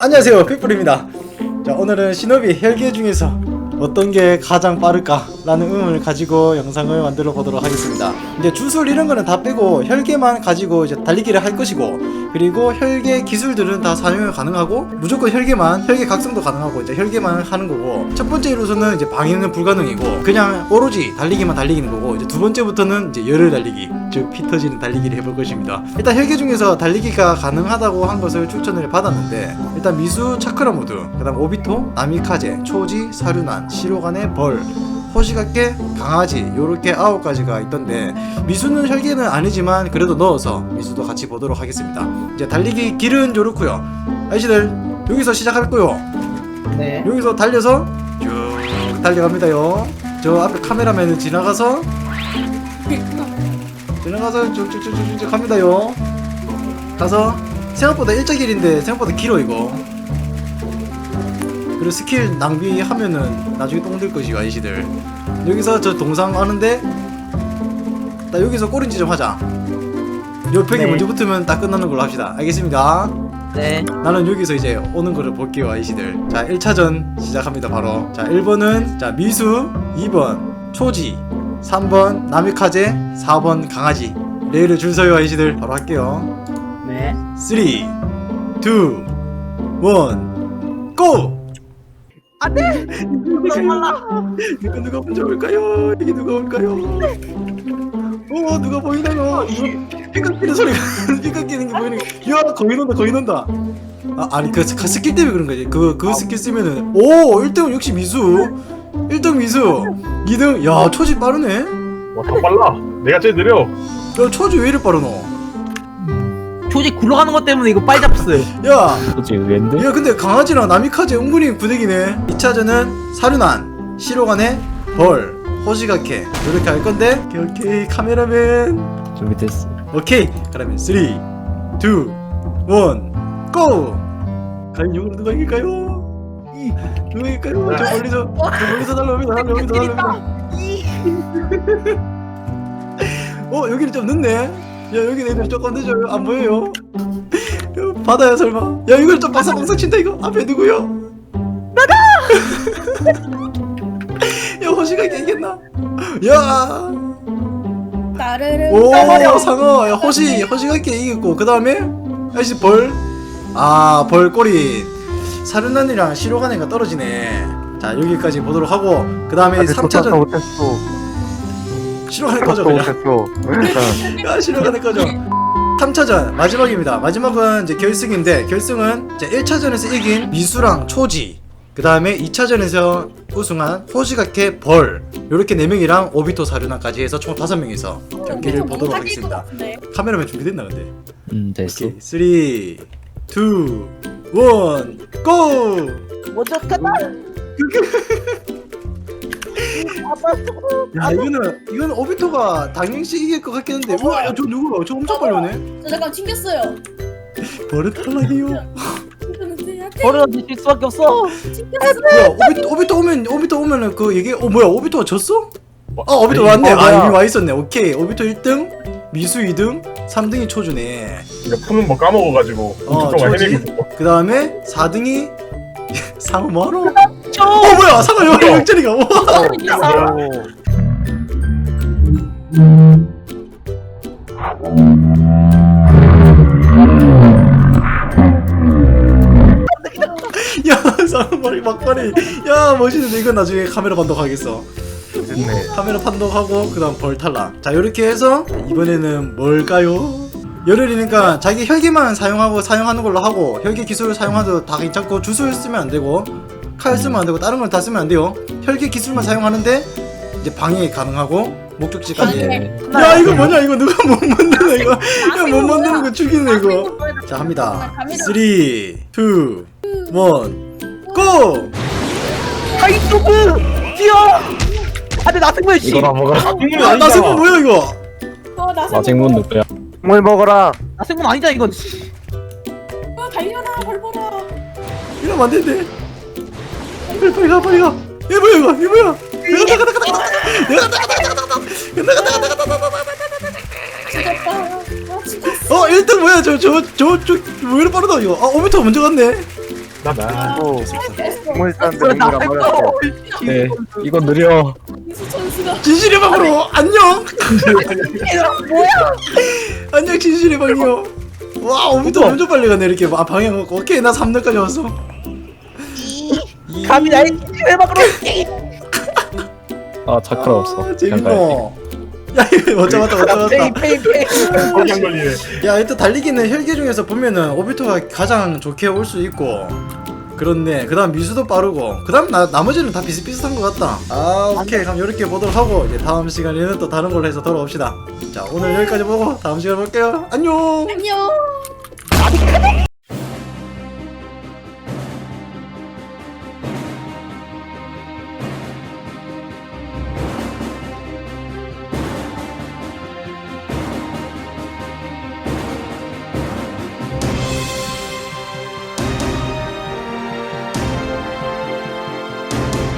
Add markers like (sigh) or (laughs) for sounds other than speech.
안녕하세요 픽불입니다. 자 오늘은 시노비 헬기 중에서 어떤 게 가장 빠를까 라는 의문을 가지고 영상을 만들어 보도록 하겠습니다. 이제 주술 이런 거는 다 빼고 혈계만 가지고 이제 달리기를 할 것이고 그리고 혈계 기술들은 다 사용이 가능하고 무조건 혈계만 혈계 각성도 가능하고 이제 혈계만 하는 거고 첫 번째 로서는 이제 방해는 불가능이고 그냥 오로지 달리기만 달리기는 거고 이제 두 번째부터는 이제 열을 달리기 즉 피 터지는 달리기를 해볼 것입니다. 일단 혈계 중에서 달리기가 가능하다고 한 것을 추천을 받았는데 일단 미수 차크라 모드 그 다음 오비토 나미카제 초지 사륜안 시로간의 벌 호시각계 강아지 요렇게 아홉 가지가 있던데 미수는 혈계는 아니지만 그래도 넣어서 미수도 같이 보도록 하겠습니다. 이제 달리기 길은 요렇고요. 아이씨들 여기서 시작할 거요? 네. 여기서 달려서 쭉 달려갑니다요. 저 앞에 카메라맨은 지나가서 지나가서 쭉쭉쭉쭉쭉 갑니다요. 가서 생각보다 일자 길인데 생각보다 길어 이거 그리고 스킬 낭비하면은 나중에 똥들 것이요 아이씨들 여기서 저 동상 하는데 나 여기서 꼬린 지점 하자 요 벽에 네. 먼저 붙으면 다 끝나는 걸로 합시다 알겠습니까? 네. 나는 여기서 이제 오는 거를 볼게요 아이씨들 자 1차전 시작합니다 바로 자 1번은 자 미수 2번 초지 3번 나미카제 4번 강아지 레일을 줄 서요 아이씨들 바로 할게요 네. 3 2 1 고! 안돼. 너무 빨라. 이거 누가 먼저 올까요? 이게 누가 올까요? 어 누가 보이나요? 삐걱 끼는 소리가 (laughs) 삐걱 끼는 게 보이는 게 야, 거의 논다 거의 논다 아, 아니 그, 그 스킬 때문에 그런 거지 그, 그 스킬 쓰면은 오 1등은 역시 미수 1등 미수 2등 야 초지 빠르네 와, 더 빨라. 내가 제일 느려. 야 초지 왜 이리 빠르노 조직 굴러가는 것 때문에 이거 빨리 잡혔어요. 야 그치 의외인데? 야 근데 강아지랑 나미카제 은근히 부대기네 2차전은 사륜안 시로간의 벌 호시가케 이렇게 할 건데 오케이 오케이 카메라맨 준비됐어 오케이 그러면 3 2 1 고! 과연 이으로 누가 이길까요? 이 누가 이길까요? 저 멀리서 저 멀리서 날라옵니다 날라옵니다 날라옵니다 (laughs) 어 여기는 좀 늦네 야 여기 애들 조금 늦어요. 안 보여요. (laughs) 야, 바다야 설마? 야 이걸 좀 바삭바삭 친다 이거? 앞에 누구요? 나다! (laughs) 야 호시가 이겼나? 야! 나르르 오 상어. 야 호시 호시가게 이겼고 그 다음에? 아이씨 벌아벌 꼬리. 사륜난이랑 시로간애가 떨어지네. 자 여기까지 보도록 하고 그 다음에 3차전. 못했어 시로간애 꺼져 그냥? 못했어 야 시로간애 꺼져 3차전 마지막입니다. 마지막은 이제 결승인데 결승은 이제 1차전에서 이긴 미수랑 초지 그 다음에 2차전에서 우승한 호시가케 벌 요렇게 4명이랑 오비토 사륜난까지 해서 총 5명이서 경기를 보도록 하겠습니다. 카메라맨 준비됐나 근데? 음 됐어. 오케이. 3 2 1 고! 먼저 간다. (laughs) 야 이거는 이거는 오비토가 당연시 이길 것 같겠는데 우와 야, 저 누구야 저 엄청 빨리 오네 저 잠깐 튕겼어요. 버릇 탈락이요 버려질 수밖에 없어. 야 오비토 오비토 오면 오비토 오면은 그 얘기 어 뭐야 오비토가 졌어? 아 오비토 아니, 왔네 어, 아 뭐야. 이미 와 있었네 오케이 오비토 1등 미수 2등 3등이 초주네 이거 푸는 거 까먹어가지고. 어, 엄청 동안 저지. 헤매고. 그 다음에 4등이 상어 뭐하러? 쪼. 어 뭐야? 상어 여기 와 야? 상어머리 막걸리. 야 멋있는데. 이건 나중에 카메라 판독하겠어. 됐네. 카메라 판독하고 그 다음 벌 탈락. 자 이렇게 해서 이번에는 뭘까요? 열흘이니까 자기 혈기만 사용하고 사용하는 걸로 하고 혈기 기술을 사용하도 다 괜찮고 주술 쓰면 안 되고 칼 쓰면 안 되고 다른 걸 다 쓰면 안 돼요 혈기 기술만 사용하는데 이제 방해 가능하고 목적지까지 방해. 야 이거 뭐냐 이거 누가 못 만드는 이거 야못 만드는 거 죽이네 이거 자 합니다 3 2 1 고! 하이토브 뛰어. 안돼 나 승부해 씨. 이거나 먹어라 야, 나 아니잖아. 생각 뭐야 이거? 어, 나 마쟁문 누구야 뭘 먹어라. 나 승부 아니잖아 이건. 씨. 어, 달려라, 벌벌아. 이러면 안 된대. 빨리 빨리 가 빨리 가. 얘 뭐야 이거? 얘 뭐야? 나가 나가 나가 나가. 나가 나가 나가 나가 나가 나가 나가 나가. 아. 어 1등 뭐야 저 저 저저 왜 이렇게 빠르다 이거. 아 오비터 먼저 갔네. 나 됐어. 공물산들 뭐 이거랑 맞았어 네 이거 느려. 진실의 방으로 안녕 뭐야? 안녕 진실의 방이요 와 오미도 엄청 빨리 가네 이렇게 아 방향 오케이 나 3등까지 왔어 감히 나의 해박으로. 아 자크라 없어. 아, 가야지. 재밌노 야 이거 페인 페인 페인. 거기 안 걸리네. 야 일단 달리기는 혈계 중에서 보면은 오비토가 가장 좋게 올 수 있고. 그렇네. 그 다음 미수도 빠르고. 그 다음 나머지는 다 비슷비슷한 것 같다. 아 오케이. 그럼 이렇게 보도록 하고 이제 다음 시간에는 또 다른 걸로 해서 돌아옵시다. 자 오늘 여기까지 보고 다음 시간에 볼게요. 안녕! 안녕.